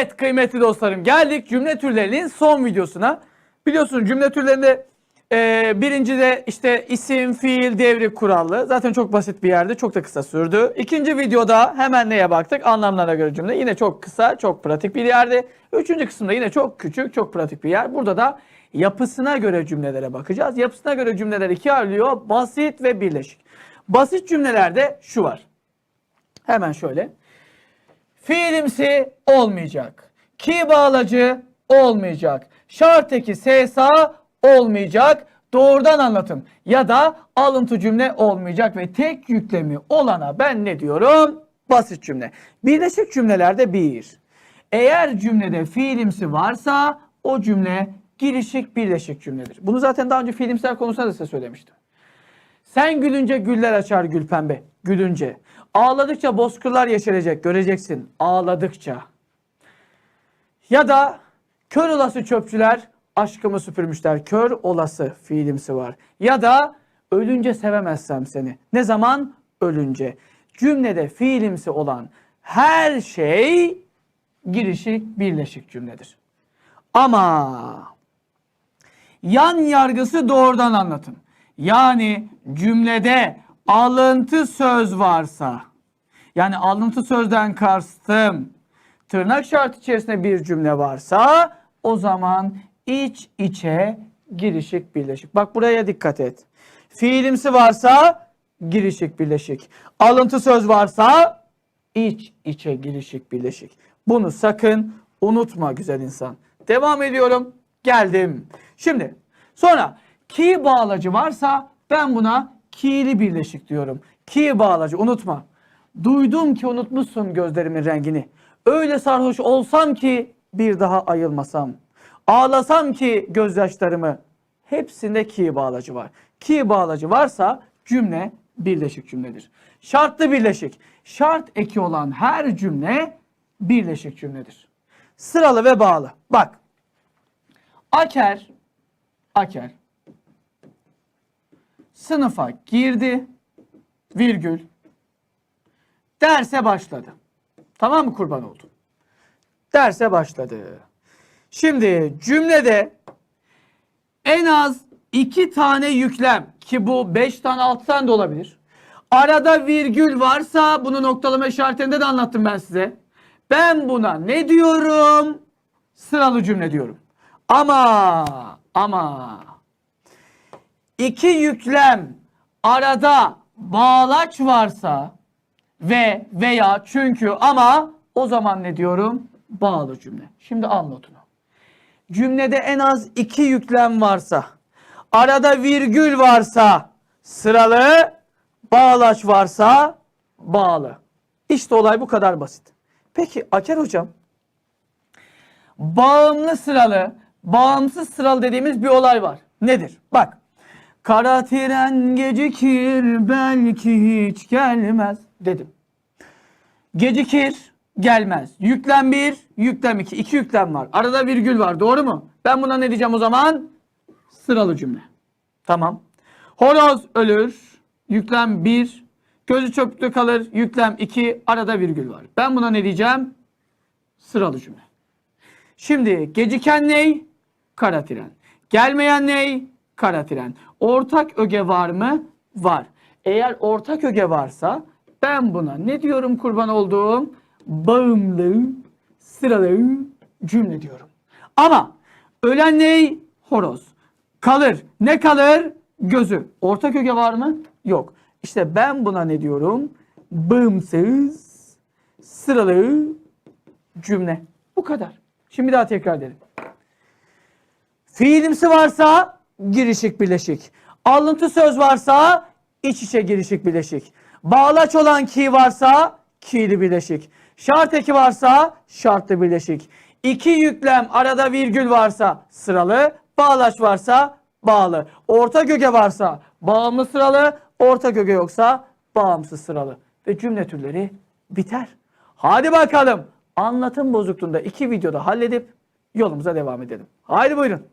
Evet kıymetli dostlarım geldik cümle türlerinin son videosuna. Biliyorsunuz cümle türlerinde e, birinci de işte isim, fiil, devri kurallı. Zaten çok basit bir yerde çok da kısa sürdü. İkinci videoda hemen neye baktık? Anlamlara göre cümle. Yine çok kısa, çok pratik bir yerde. Üçüncü kısımda yine çok küçük, çok pratik bir yer. Burada da yapısına göre cümlelere bakacağız. Yapısına göre cümleler ikiye ayrılıyor. Basit ve birleşik. Basit cümlelerde şu var. Hemen şöyle. Fiilimsi olmayacak. Ki bağlacı olmayacak. Şart eki sesa olmayacak. Doğrudan anlatım ya da alıntı cümle olmayacak ve tek yüklemi olana ben ne diyorum? Basit cümle. Birleşik cümlelerde bir. Eğer cümlede fiilimsi varsa o cümle girişik birleşik cümledir. Bunu zaten daha önce fiilimsel konusunda da size söylemiştim. Sen gülünce güller açar gül pembe. Gülünce. Ağladıkça bozkırlar yeşerecek. Göreceksin. Ağladıkça. Ya da kör olası çöpçüler aşkımı süpürmüşler. Kör olası fiilimsi var. Ya da ölünce sevemezsem seni. Ne zaman? Ölünce. Cümlede fiilimsi olan her şey girişik birleşik cümledir. Ama yan yargısı doğrudan anlatım. Yani cümlede alıntı söz varsa, yani alıntı sözden kastım tırnak şart içerisinde bir cümle varsa o zaman iç içe girişik birleşik. Bak buraya dikkat et. Fiilimsi varsa girişik birleşik. Alıntı söz varsa iç içe girişik birleşik. Bunu sakın unutma güzel insan. Devam ediyorum. Geldim. Şimdi sonra ki bağlacı varsa ben buna ki'li birleşik diyorum. Ki bağlacı unutma. Duydum ki unutmuşsun gözlerimin rengini. Öyle sarhoş olsam ki bir daha ayılmasam. Ağlasam ki gözyaşlarımı. Hepsinde ki bağlacı var. Ki bağlacı varsa cümle birleşik cümledir. Şartlı birleşik. Şart eki olan her cümle birleşik cümledir. Sıralı ve bağlı. Bak. Aker, Aker sınıfa girdi, virgül, derse başladı. Tamam mı kurban oldu? Derse başladı. Şimdi cümlede en az iki tane yüklem ki bu beş tane altı tane de olabilir. Arada virgül varsa bunu noktalama işaretinde de anlattım ben size. Ben buna ne diyorum? Sıralı cümle diyorum. Ama ama iki yüklem arada bağlaç varsa ve veya çünkü ama o zaman ne diyorum? Bağlı cümle. Şimdi al notunu. Cümlede en az iki yüklem varsa, arada virgül varsa sıralı, bağlaç varsa bağlı. İşte olay bu kadar basit. Peki Aker hocam, bağımlı sıralı, bağımsız sıralı dediğimiz bir olay var. Nedir? Bak. Kara tren gecikir belki hiç gelmez dedim. Gecikir gelmez. Yüklem bir, yüklem iki. İki yüklem var. Arada virgül var. Doğru mu? Ben buna ne diyeceğim o zaman? Sıralı cümle. Tamam. Horoz ölür. Yüklem bir. Gözü çöplükte kalır. Yüklem iki. Arada virgül var. Ben buna ne diyeceğim? Sıralı cümle. Şimdi geciken ney? Kara tren. Gelmeyen ney? Kara tren. Ortak öge var mı? Var. Eğer ortak öge varsa ben buna ne diyorum kurban olduğum? Bağımlı, sıralı cümle diyorum. Ama ölen ney? Horoz. Kalır. Ne kalır? Gözü. Ortak öge var mı? Yok. İşte ben buna ne diyorum? Bağımsız, sıralı cümle. Bu kadar. Şimdi daha tekrar edelim. Fiilimsi varsa girişik birleşik. Alıntı söz varsa iç içe girişik birleşik. Bağlaç olan ki varsa ki'li birleşik. Şart eki varsa şartlı birleşik. İki yüklem arada virgül varsa sıralı, bağlaç varsa bağlı. Orta göge varsa bağımlı sıralı, orta göge yoksa bağımsız sıralı. Ve cümle türleri biter. Hadi bakalım anlatım bozukluğunda iki videoda halledip yolumuza devam edelim. Haydi buyurun.